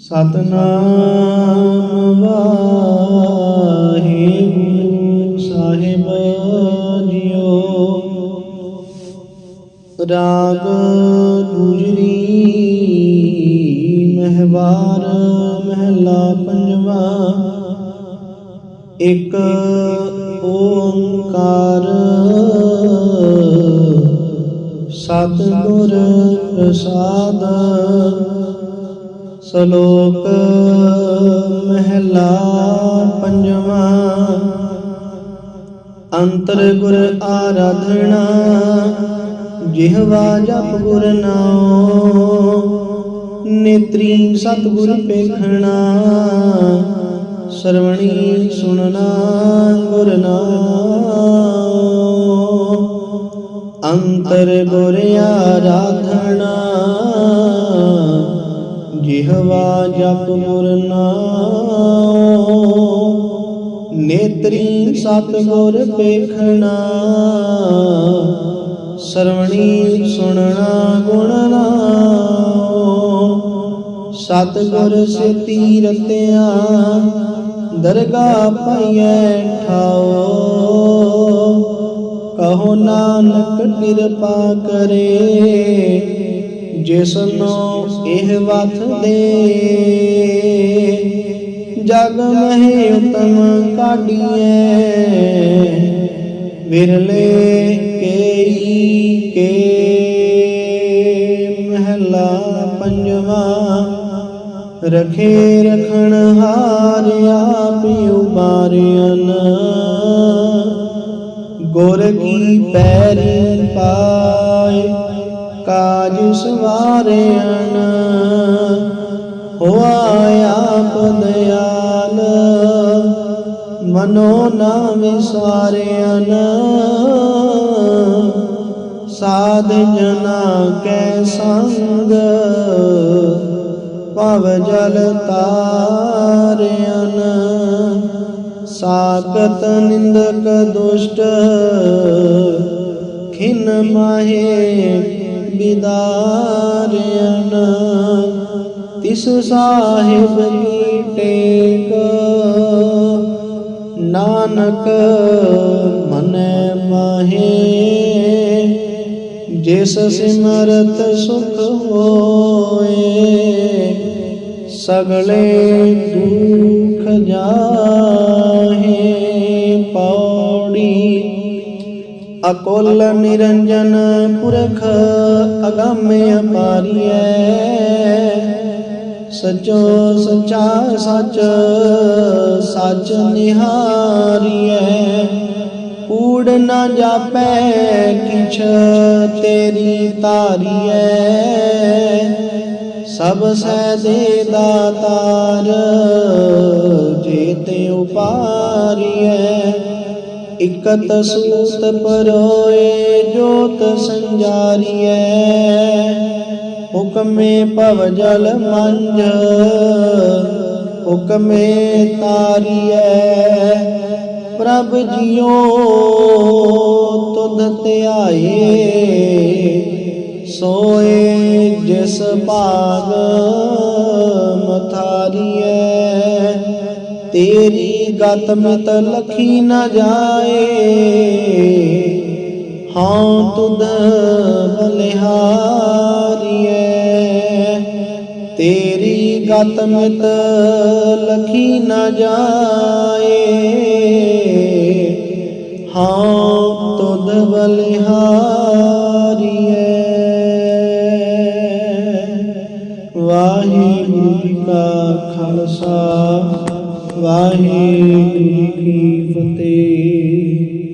ਸਤਨਾਮ ਵਾਹਿਗੁਰੂ ਸਾਹਿਬ JIO ਰਾਗ ਗੁਜਰੀ ਮਹਿਵਾਰ ਮਹਿਲਾ ਪੰਜਵਾ। ਇੱਕ ਓੰਕਾਰ ਸਤਿਗੁਰ ਪ੍ਰਸਾਦ। ਸ਼ਲੋਕ ਮਹਿਲਾ ਪੰਜਵਾ। ਅੰਤਰ ਗੁਰ ਆਰਾਧਨਾ ਜਿਹਵਾ ਜਪ ਗੁਰ ਨਾਉ, ਨੇਤਰੀ ਸਤਿਗੁਰ ਪੇਖਣਾ, ਸਰਵਣੀ ਸੁਣਨਾ ਗੁਰ ਨਾਮ ਅੰਤਰ ਗੁਰ ਆਰਾਧਨਾ ਜਿਹਵਾ ਜਪ ਗੁਰ ਨਾਮ ਨੇਤਰੀ ਸਤਿਗੁਰ ਪੇਖਣਾ ਸਰਵਣੀ ਸੁਣਨਾ ਗੁਣ ਨਾਮ ਸਤਿਗੁਰ ਸੇਤੀ ਰਤਿਆ ਦਰਗਾ ਪਾਈਐ ਠਾਓ ਕਹੋ ਨਾਨਕ ਕਿਰਪਾ ਕਰੇ ਜਿਸਨੋ ਇਹ ਵਥ ਦੇ। ਜਗ ਮਹਿ ਉਤਮ ਕਾਢੀਐ। ਵਿਰਲੇ ਕੇਈ ਕੇ। ਮਹਿਲਾ ਪੰਜਵਾ। ਰਖੇ ਰਖਣ ਹਾਰ ਆਪ ਉਬਾਰਿਆਨ ਗੁਰ ਕੀ ਪੈਰੀ ਪਾਏ। ਕਾਜ ਸਵਾਰਿਆਨ ਹੋਆ ਆਪ ਦਇਆਲ ਮਨੋ ਨਾ ਵਿਸਾਰਿਆਨ ਸਾਧ ਜਨਾ ਕੈ ਸੰਗ ਪਵ ਜਲ ਤਾਰਿਆਨ। ਸਾਕਤ ਨਿੰਦਕ ਦੁਸ਼ਟ, ਖਿਨ ਮਾਹੇ ਬਿਦਾਰਿਆਨ ਤਿਸ ਸਾਹਿਬ ਕੀ ਟੇਕ। ਨਾਨਕ ਮਨੈ ਮਹੇ। ਜਿਸ ਸਿਮਰਤ ਸੁਖ ਹੋਏ, ਸਗਲੇ ਦੁਖ ਜਾਹੇ। ਪੌੜੀ ਅਕੁਲ ਨਿਰੰਜਨ ਪੁਰਖ ਅਗੰਮ ਅਪਾਰੀਐ। ਸਚੋ ਸਚਾ ਸਚ ਸਚ ਨਿਹਾਰੀਐ। ਕੂੜ ਨਾ ਜਾਪੈ ਕਿਛ ਤੇਰੀ ਤਾਰੀਐ ਸਭ ਸਹਿ ਦੇ ਦਾਤਾਰ ਜੇ ਤੇ ਉਪਾਰੀਐ। ਇਕਤ ਸੂਤ ਪਰੋਏ ਜੋਤ ਸੰਜਾਰੀਐ। ਹੁਕਮੇ ਭਵ ਜਲ ਮੰਜ, ਹੁਕਮੇ ਤਾਰੀਐ। ਪ੍ਰਭ ਜੀਓ ਤੁਧ ਧਿਆਏ, ਸੋਏ ਜਿਸ ਭਾਗ ਮਥਾਰੀਐ। ਤੇਰੀ ਗਤ ਮਿਤ ਲਖੀ ਨ ਜਾਏ। ਹਾਂ ਤੁਧ ਬਲਿਹਾਰੀਐ। ਤੇਰੀ ਗਤ ਮਿਤ ਲਖੀ ਨ ਜਾਏ। ਹਾਂ ਤੁਧ ਬਲਿਹਾਰੀਐ। ਵਾਹਿਗੁਰੂ ਕਾ ਖਾਲਸਾ। ਵਾਹਿਗੁਰੂ ਕੀ ਫਤਿਹ।